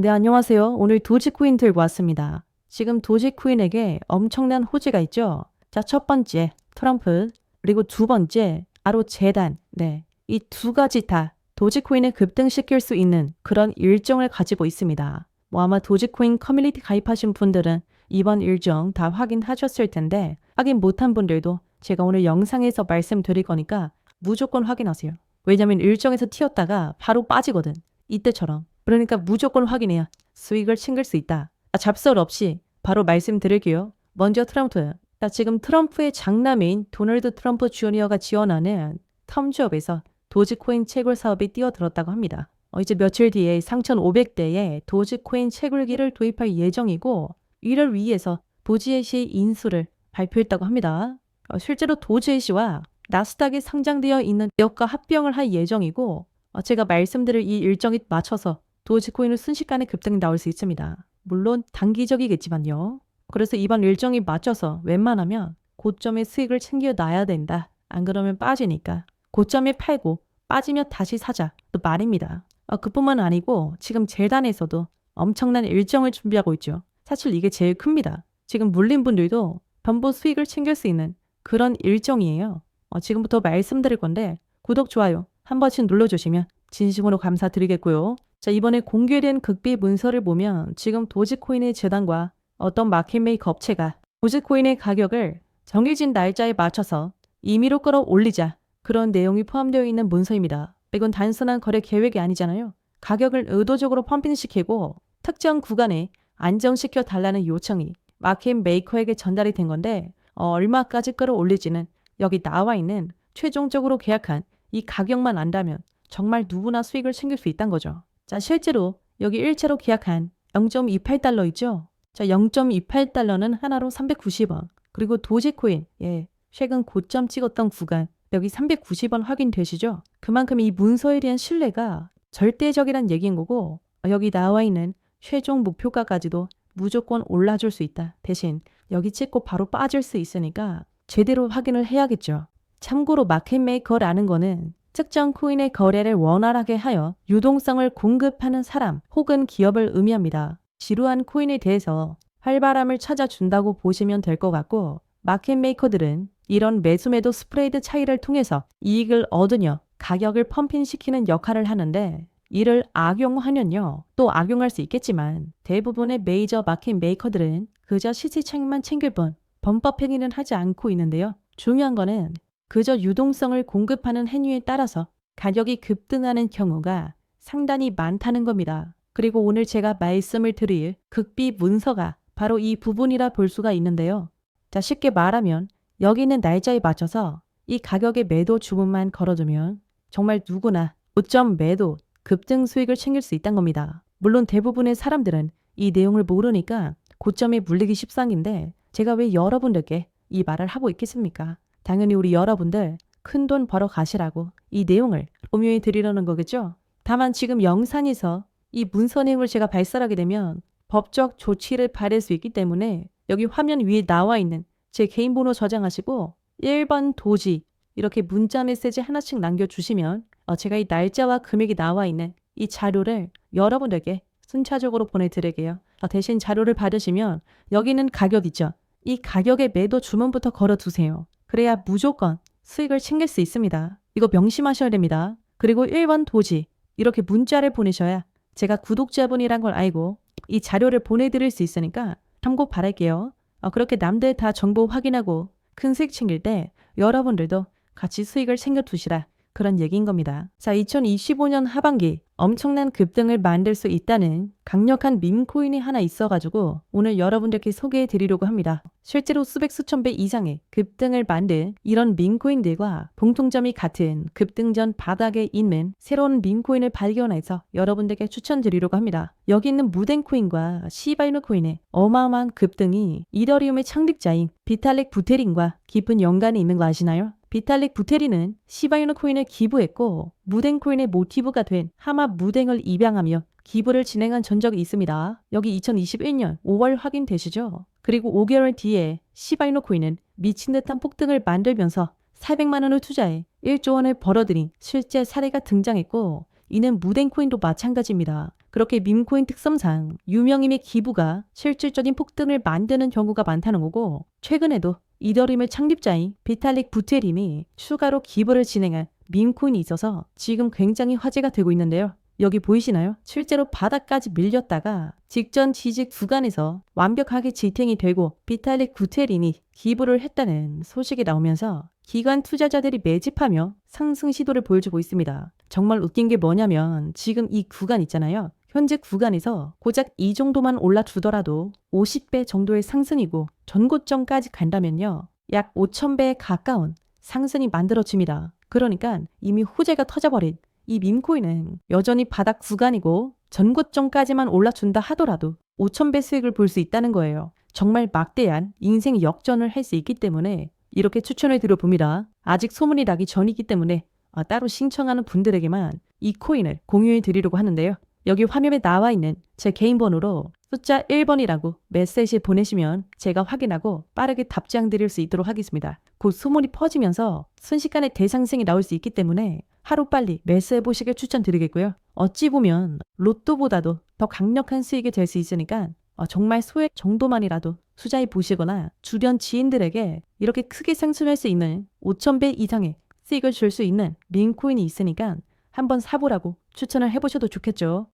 네, 안녕하세요. 오늘 도지코인 들고 왔습니다. 지금 도지코인에게 엄청난 호재가 있죠. 자, 첫 번째, 트럼프. 그리고 두 번째, 바로 재단. 네. 이 두 가지 다 도지코인을 급등시킬 수 있는 그런 일정을 가지고 있습니다. 뭐 아마 도지코인 커뮤니티 가입하신 분들은 이번 일정 다 확인하셨을 텐데, 확인 못한 분들도 제가 오늘 영상에서 말씀드릴 거니까 무조건 확인하세요. 왜냐면 일정에서 튀었다가 바로 빠지거든. 이때처럼. 그러니까 무조건 확인해야 수익을 챙길 수 있다. 아, 잡설 없이 바로 말씀드릴게요. 먼저 트럼프. 자, 지금 트럼프의 장남인 도널드 트럼프 주니어가 지원하는 텀즈업에서 도지코인 채굴 사업이 뛰어들었다고 합니다. 어, 이제 며칠 뒤에 3,500대의 도지코인 채굴기를 도입할 예정이고 이를 위해서 도지에시 인수를 발표했다고 합니다. 어, 실제로 도지에시와 나스닥에 상장되어 있는 기업과 합병을 할 예정이고 어, 제가 말씀드릴 이 일정에 맞춰서 도지코인은 순식간에 급등이 나올 수 있습니다. 물론 단기적이겠지만요. 그래서 이번 일정이 맞춰서 웬만하면 고점의 수익을 챙겨놔야 된다. 안 그러면 빠지니까 고점에 팔고 빠지면 다시 사자. 또 말입니다. 어, 그뿐만 아니고 지금 재단에서도 엄청난 일정을 준비하고 있죠. 사실 이게 제일 큽니다. 지금 물린 분들도 전부 수익을 챙길 수 있는 그런 일정이에요. 어, 지금부터 말씀드릴 건데 구독, 좋아요 한 번씩 눌러주시면 진심으로 감사드리겠고요. 자, 이번에 공개된 극비 문서를 보면 지금 도지코인의 재단과 어떤 마켓메이커 업체가 도지코인의 가격을 정해진 날짜에 맞춰서 임의로 끌어올리자 그런 내용이 포함되어 있는 문서입니다. 이건 단순한 거래 계획이 아니잖아요. 가격을 의도적으로 펌핑시키고 특정 구간에 안정시켜 달라는 요청이 마켓 메이커에게 전달이 된 건데 어, 얼마까지 끌어올릴지는 여기 나와 있는 최종적으로 계약한 이 가격만 안다면 정말 누구나 수익을 챙길 수 있다는 거죠. 자, 실제로 여기 일체로 계약한 0.28달러 있죠? 자, 0.28달러는 하나로 390원. 그리고 도지코인, 예, 최근 고점 찍었던 구간, 여기 390원 확인되시죠? 그만큼 이 문서에 대한 신뢰가 절대적이란 얘기인 거고, 여기 나와 있는 최종 목표가까지도 무조건 올라줄 수 있다. 대신 여기 찍고 바로 빠질 수 있으니까 제대로 확인을 해야겠죠. 참고로 마켓메이커라는 거는 특정 코인의 거래를 원활하게 하여 유동성을 공급하는 사람 혹은 기업을 의미합니다. 지루한 코인에 대해서 활발함을 찾아준다고 보시면 될 것 같고 마켓 메이커들은 이런 매수매도 스프레이드 차이를 통해서 이익을 얻으며 가격을 펌핑시키는 역할을 하는데 이를 악용하면요. 또 악용할 수 있겠지만 대부분의 메이저 마켓 메이커들은 그저 시세차익만 챙길 뿐 범법 행위는 하지 않고 있는데요. 중요한 거는 그저 유동성을 공급하는 행위에 따라서 가격이 급등하는 경우가 상당히 많다는 겁니다. 그리고 오늘 제가 말씀을 드릴 극비 문서가 바로 이 부분이라 볼 수가 있는데요. 자, 쉽게 말하면 여기 있는 날짜에 맞춰서 이 가격의 매도 주문만 걸어두면 정말 누구나 고점 매도 급등 수익을 챙길 수 있다는 겁니다. 물론 대부분의 사람들은 이 내용을 모르니까 고점에 물리기 십상인데 제가 왜 여러분들께 이 말을 하고 있겠습니까? 당연히 우리 여러분들 큰 돈 벌어 가시라고 이 내용을 공유해 드리려는 거겠죠? 다만 지금 영상에서 이 문서 내용을 제가 발설하게 되면 법적 조치를 받을 수 있기 때문에 여기 화면 위에 나와 있는 제 개인 번호 저장하시고 1번 도지 이렇게 문자 메시지 하나씩 남겨주시면 어, 제가 이 날짜와 금액이 나와 있는 이 자료를 여러분들께 순차적으로 보내드릴게요. 어, 대신 자료를 받으시면 여기 있는 가격 있죠? 이 가격의 매도 주문부터 걸어두세요. 그래야 무조건 수익을 챙길 수 있습니다. 이거 명심하셔야 됩니다. 그리고 1번 도지 이렇게 문자를 보내셔야 제가 구독자분이란 걸 알고 이 자료를 보내드릴 수 있으니까 참고 바랄게요. 어, 그렇게 남들 다 정보 확인하고 큰 수익 챙길 때 여러분들도 같이 수익을 챙겨 두시라 그런 얘기인 겁니다. 자, 2025년 하반기 엄청난 급등을 만들 수 있다는 강력한 밈코인이 하나 있어가지고 오늘 여러분들께 소개해 드리려고 합니다. 실제로 수백 수천 배 이상의 급등을 만든 이런 밈코인들과 공통점이 같은 급등 전 바닥에 있는 새로운 밈코인을 발견해서 여러분들께 추천드리려고 합니다. 여기 있는 무덴코인과 시바이누 코인의 어마어마한 급등이 이더리움의 창립자인 비탈릭 부테린과 깊은 연관이 있는 거 아시나요? 비탈릭 부테리는 시바이누 코인을 기부했고 무댕 코인의 모티브가 된 하마 무댕을 입양하며 기부를 진행한 전적이 있습니다. 여기 2021년 5월 확인되시죠? 그리고 5개월 뒤에 시바이누 코인은 미친 듯한 폭등을 만들면서 400만 원을 투자해 1조 원을 벌어들인 실제 사례가 등장했고 이는 무댕 코인도 마찬가지입니다. 그렇게 밈코인 특성상 유명인의 기부가 실질적인 폭등을 만드는 경우가 많다는 거고 최근에도 이더리움의 창립자인 비탈릭 부테림이 추가로 기부를 진행한 밈코인이 있어서 지금 굉장히 화제가 되고 있는데요. 여기 보이시나요? 실제로 바닥까지 밀렸다가 직전 지지 구간에서 완벽하게 지탱이 되고 비탈릭 구테린이 기부를 했다는 소식이 나오면서 기관 투자자들이 매집하며 상승 시도를 보여주고 있습니다. 정말 웃긴 게 뭐냐면 지금 이 구간 있잖아요. 현재 구간에서 고작 이 정도만 올라주더라도 50배 정도의 상승이고 전고점까지 간다면요. 약 5,000배에 가까운 상승이 만들어집니다. 그러니까 이미 호재가 터져버린 이 밈코인은 여전히 바닥 구간이고 전고점까지만 올라준다 하더라도 5,000배 수익을 볼 수 있다는 거예요. 정말 막대한 인생 역전을 할 수 있기 때문에 이렇게 추천을 드려봅니다. 아직 소문이 나기 전이기 때문에 아, 따로 신청하는 분들에게만 이 코인을 공유해 드리려고 하는데요. 여기 화면에 나와 있는 제 개인 번호로 숫자 1번이라고 메시지 보내시면 제가 확인하고 빠르게 답장 드릴 수 있도록 하겠습니다. 곧 소문이 퍼지면서 순식간에 대상승이 나올 수 있기 때문에 하루빨리 매수해 보시길 추천드리겠고요. 어찌 보면 로또보다도 더 강력한 수익이 될 수 있으니까 어, 정말 소액 정도만이라도 투자해 보시거나 주변 지인들에게 이렇게 크게 상승할 수 있는 5,000배 이상의 수익을 줄 수 있는 민코인이 있으니까 한번 사보라고 추천을 해보셔도 좋겠죠.